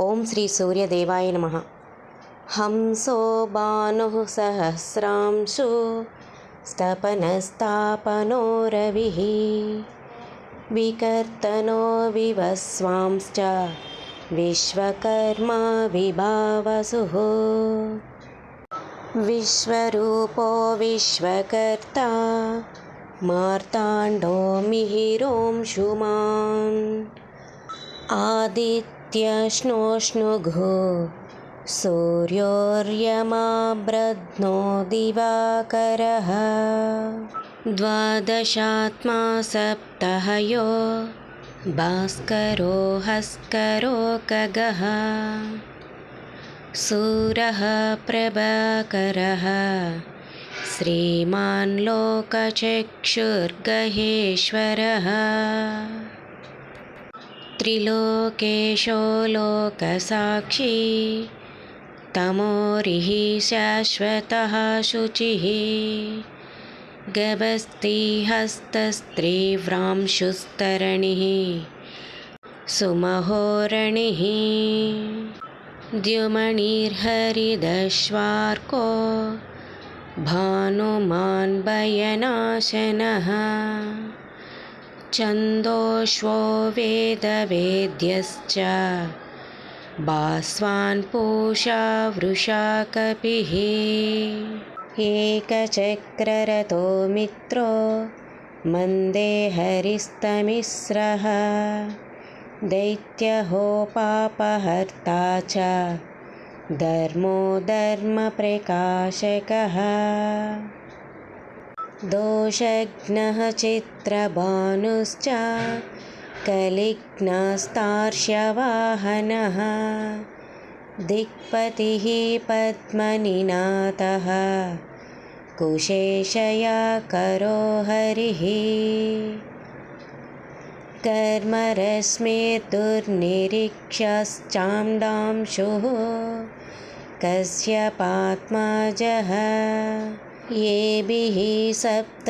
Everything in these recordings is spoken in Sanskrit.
ॐ श्रीसूर्यदेवाय नमः। हंसो बानुः सहस्रांशु स्तपनस्तापनो रविः विकर्तनो विवस्वांश्च विश्वकर्मा विभावसुः। विश्वरूपो विश्वकर्ता मार्ताण्डो मिहिरोंशुमान् आदित्यश्नोष्णुघो सूर्योर्यमाब्रध्नो दिवाकरः द्वादशात्मा सप्तहयो भास्करो हस्करो खगः सूरः प्रभाकरः श्रीमान् लोकचक्षुर्गहेश्वरः त्रिलोकेशो लोकसाक्षी। तमोरिः शाश्वतः शुचिः। गभस्तिहस्तस्त्रीव्रांशुस्तरणिः। सुमहोरणिः। द्युमणिर्हरिदश्वार्को। भानुमान् छन्दोश्वो वेदवेद्यश्च। भास्वान् पूषा वृषा कपिः। एकचक्ररतो मित्रो मन्दे हरिस्तमिस्रः दैत्यहोपापहर्ता च। धर्मो धर्मप्रकाशकः दोषघ्नः चित्रभानुश्च कलिघ्नस्तार्ष्यवाहनः दिक्पतिः पद्मनिनाथः कुशेशया करो हरिः कर्मरश्मिर्दुर्निरीक्षश्चाण्डांशुः कश्यपात्मजः येभिः सप्ततिसङ्ख्याकः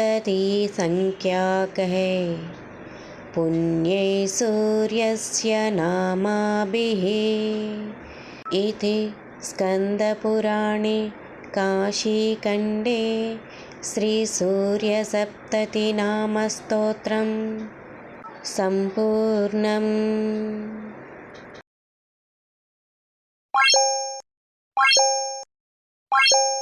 पुण्यै सूर्यस्य नामाभिः इति स्कन्दपुराणे काशीखण्डे श्रीसूर्यसप्ततिनामस्तोत्रं सम्पूर्णम् Thank you.